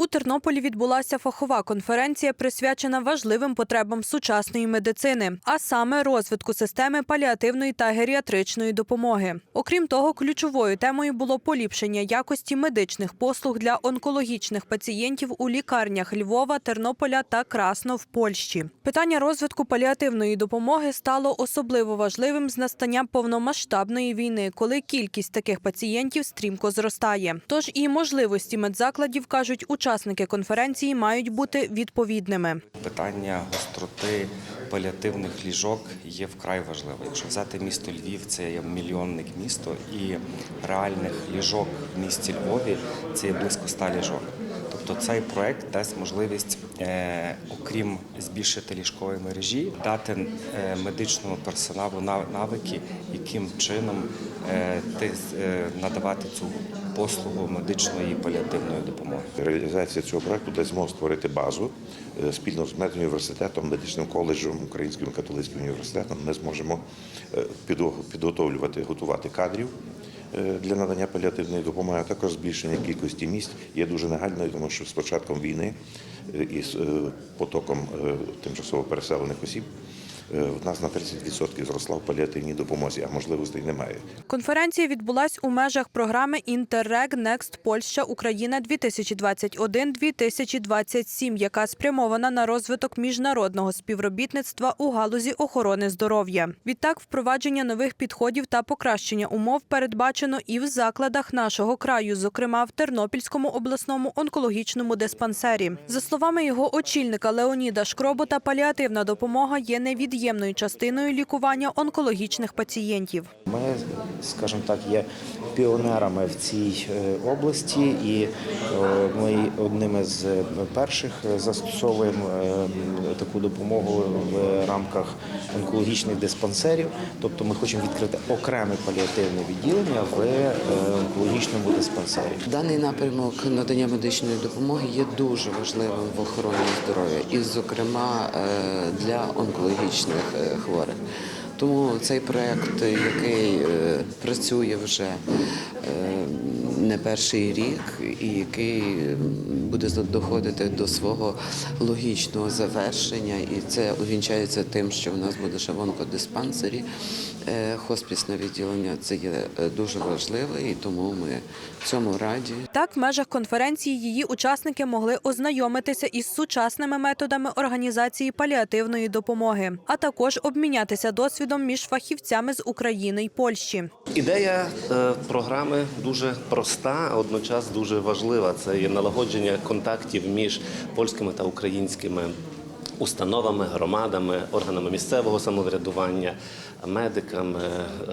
У Тернополі відбулася фахова конференція, присвячена важливим потребам сучасної медицини, а саме розвитку системи паліативної та геріатричної допомоги. Окрім того, ключовою темою було поліпшення якості медичних послуг для онкологічних пацієнтів у лікарнях Львова, Тернополя та Красно в Польщі. Питання розвитку паліативної допомоги стало особливо важливим з настанням повномасштабної війни, коли кількість таких пацієнтів стрімко зростає. Тож і можливості медзакладів кажуть, учасники конференції мають бути відповідними. Питання гостроти паліативних ліжок є вкрай важливе. Якщо взяти місто Львів, це є мільйонник місто, і реальних ліжок в місті Львові це є близько 100 ліжок. Тобто цей проект дасть можливість, е, окрім збільшити ліжкової мережі, дати е, медичному персоналу навики, яким чином е, ти- надавати цю послугу медичної паліативної допомоги. Реалізація цього проекту дасть змогу створити базу спільно з медуніверситетом, медичним коледжем, Українським католицьким університетом. Ми зможемо підготовлювати, готувати кадрів для надання паліативної допомоги, а також збільшення кількості місць є дуже нагальною, тому що з початком війни е, і з е, потоком е, тимчасово переселених осіб е, в нас на 30% зросла в паліативній допомозі, а можливостей немає. Конференція відбулась у межах програми «Інтеррег Next Польща Україна 2021-2027», яка спрямована на розвиток міжнародного співробітництва у галузі охорони здоров'я. Відтак, впровадження нових підходів та покращення умов передбачено і в закладах нашого краю, зокрема в Тернопільському обласному онкологічному диспансері. За словами його очільника Леоніда Шкробота, паліативна допомога є невід'ємною частиною лікування онкологічних пацієнтів. Ми, скажімо так, є піонерами в цій е, області, і е, ми одними з перших застосовуємо е, таку допомогу в рамках онкологічних диспансерів. Тобто ми хочемо відкрити окреме паліативне відділення в онкологічному диспансері. Даний напрямок надання медичної допомоги є дуже важливим в охороні здоров'я, і, зокрема, для онкологічних е, хворих. Тому цей проект, який е, працює вже е, не перший рік, і який буде доходити до свого логічного завершення, і це увінчається тим, що в нас буде ще в онкодиспансері е, хоспісне відділення. Це є е, дуже важливо, і тому ми цьому раді. Так, в межах конференції її учасники могли ознайомитися із сучасними методами організації паліативної допомоги, а також обмінятися досвідом між фахівцями з України й Польщі. Ідея е, програми дуже проста, а водночас дуже важлива. Це є налагодження контактів між польськими та українськими установами, громадами, органами місцевого самоврядування, медиками,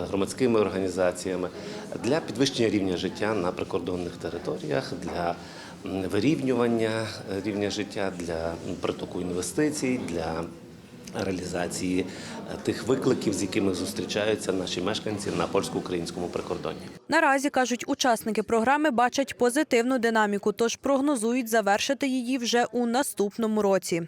громадськими організаціями для підвищення рівня життя на прикордонних територіях. для Вирівнювання рівня життя для притоку інвестицій, для реалізації е, тих викликів, з якими зустрічаються наші мешканці на польсько-українському прикордонні. Наразі кажуть, учасники програми бачать позитивну динаміку, тож прогнозують завершити її вже у наступному році.